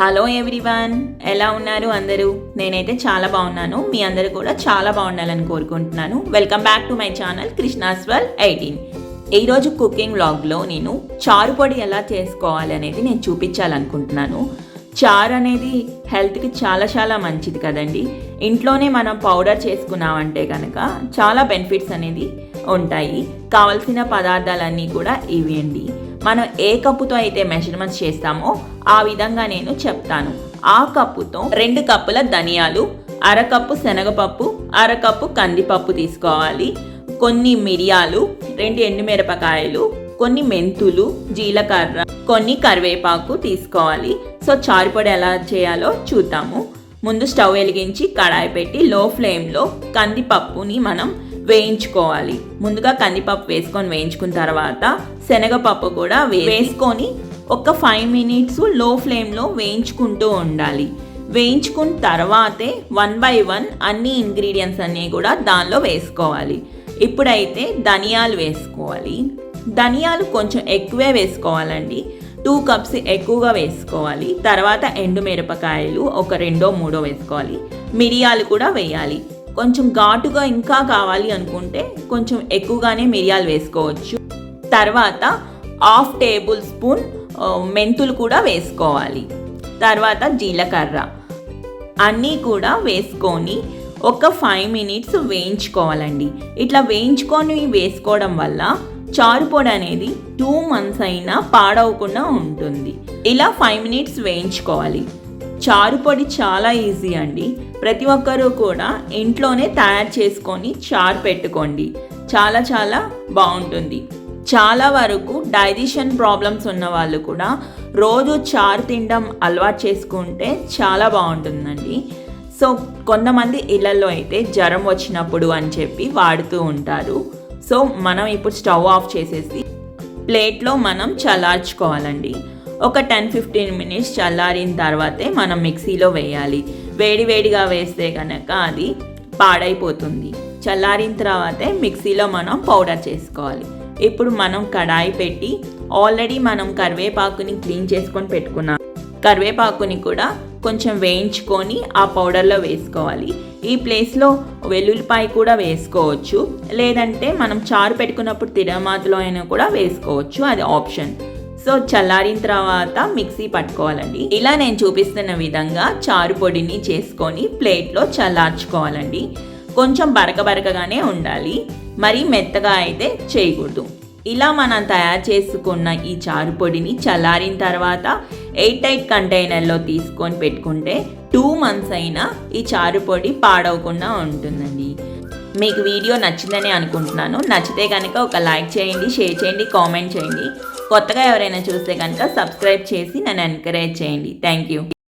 Hello everyone ఎలా ఉన్నారు అందరూ? నేనైతే చాలా బాగున్నాను. మీ అందరూ కూడా చాలా బాగుండాలని కోరుకుంటున్నాను. Welcome back to my channel కృష్ణాస్వల్ eighteen ఈరోజు కుకింగ్ వ్లాగ్లో నేను చారు పొడి ఎలా చేసుకోవాలి అనేది నేను చూపించాలనుకుంటున్నాను. చారు అనేది హెల్త్కి చాలా చాలా మంచిది కదండి. ఇంట్లోనే మనం పౌడర్ చేసుకున్నామంటే కనుక చాలా బెనిఫిట్స్ అనేది ఉంటాయి. కావలసిన పదార్థాలన్నీ కూడా ఇవి అండి మనం ఏ కప్పుతో అయితే మెజర్మెంట్స్ చేస్తామో ఆ విధంగా నేను చెప్తాను. ఆ కప్పుతో రెండు కప్పుల ధనియాలు అరకప్పు శనగపప్పు అరకప్పు కందిపప్పు తీసుకోవాలి. కొన్ని మిరియాలు రెండు ఎండుమిరపకాయలు కొన్ని మెంతులు జీలకర్ర కొన్ని కరివేపాకు తీసుకోవాలి. సో చారుపొడి ఎలా చేయాలో చూద్దాము. ముందు స్టవ్ వెలిగించి కడాయి పెట్టి లో ఫ్లేమ్లో కందిపప్పుని మనం వేయించుకోవాలి. ముందుగా కందిపప్పు వేసుకొని వేయించుకున్న తర్వాత శనగపప్పు కూడా వే- వేసుకొని ఒక ఫైవ్ మినిట్స్లో ఫ్లేమ్లో వేయించుకుంటూ ఉండాలి. వేయించుకున్న తర్వాతే వన్ బై వన్ అన్ని ఇంగ్రీడియంట్స్ అన్నీ కూడా దానిలో వేసుకోవాలి. ఇప్పుడైతే ధనియాలు వేసుకోవాలి. ధనియాలు కొంచెం ఎక్కువే వేసుకోవాలండి. టూ కప్స్ ఎక్కువగా వేసుకోవాలి. తర్వాత ఎండుమిరపకాయలు ఒక రెండో మూడో వేసుకోవాలి. మిరియాలు కూడా వేయాలి. కొంచెం ఘాటుగా ఇంకా కావాలి అనుకుంటే కొంచెం ఎక్కువగానే మిరియాలు వేసుకోవచ్చు. తర్వాత హాఫ్ టేబుల్ స్పూన్ మెంతులు కూడా వేసుకోవాలి. తర్వాత జీలకర్ర. అన్నీ కూడా వేసుకొని ఒక ఫైవ్ మినిట్స్ వేయించుకోవాలండి. ఇట్లా వేయించుకొని వేసుకోవడం వల్ల చారు పొడి అనేది టూ మంత్స్ అయినా పాడవకుండా ఉంటుంది. ఇలా ఫైవ్ మినిట్స్ వేయించుకోవాలి. చారు పొడి చాలా ఈజీ అండి. ప్రతి ఒక్కరూ కూడా ఇంట్లోనే తయారు చేసుకొని చారు పెట్టుకోండి. చాలా చాలా బాగుంటుంది. చాలా వరకు డైజెషన్ ప్రాబ్లమ్స్ ఉన్న వాళ్ళు కూడా రోజు చారు తినడం అలవాటు చేసుకుంటే చాలా బాగుంటుందండి. సో కొంతమంది ఇళ్ళలో అయితే జ్వరం వచ్చినప్పుడు అని చెప్పి వాడుతూ ఉంటారు. సో మనం ఇప్పుడు స్టవ్ ఆఫ్ చేసేసి ప్లేట్లో మనం చల్లార్చుకోవాలండి. ఒక టెన్ ఫిఫ్టీన్ మినిట్స్ చల్లారిన తర్వాతే మనం మిక్సీలో వేయాలి. వేడివేడిగా వేస్తే కనుక అది పాడైపోతుంది. చల్లారిన తర్వాతే మిక్సీలో మనం పౌడర్ చేసుకోవాలి. ఇప్పుడు మనం కడాయి పెట్టి ఆల్రెడీ మనం కరివేపాకుని క్లీన్ చేసుకొని పెట్టుకున్నాం. కరివేపాకుని కూడా కొంచెం వేయించుకొని ఆ పౌడర్లో వేసుకోవాలి. ఈ ప్లేస్లో వెల్లుల్లిపాయ కూడా వేసుకోవచ్చు. లేదంటే మనం చారు పెట్టుకున్నప్పుడు తిరమాతలో అయినా కూడా వేసుకోవచ్చు. అది ఆప్షన్. సో చల్లారిన తర్వాత మిక్సీ పట్టుకోవాలండి. ఇలా నేను చూపిస్తున్న విధంగా చారు పొడిని చేసుకొని ప్లేట్లో చల్లార్చుకోవాలండి. కొంచెం బరక బరకగానే ఉండాలి. మరీ మెత్తగా అయితే చేయకూడదు. ఇలా మనం తయారు చేసుకున్న ఈ చారు పొడిని చల్లారిన తర్వాత ఎయిట్ టైట్ కంటైనర్లో తీసుకొని పెట్టుకుంటే టూ మంత్స్ అయినా ఈ చారు పొడి పాడవకుండా ఉంటుందండి. మీకు వీడియో నచ్చిందని అనుకుంటున్నాను. నచ్చితే కనుక ఒక లైక్ చేయండి షేర్ చేయండి కామెంట్ చేయండి. కొత్తగా ఎవరైనా చూస్తే కనుక సబ్స్క్రైబ్ చేసి నన్ను ఎంకరేజ్ చేయండి. Thank you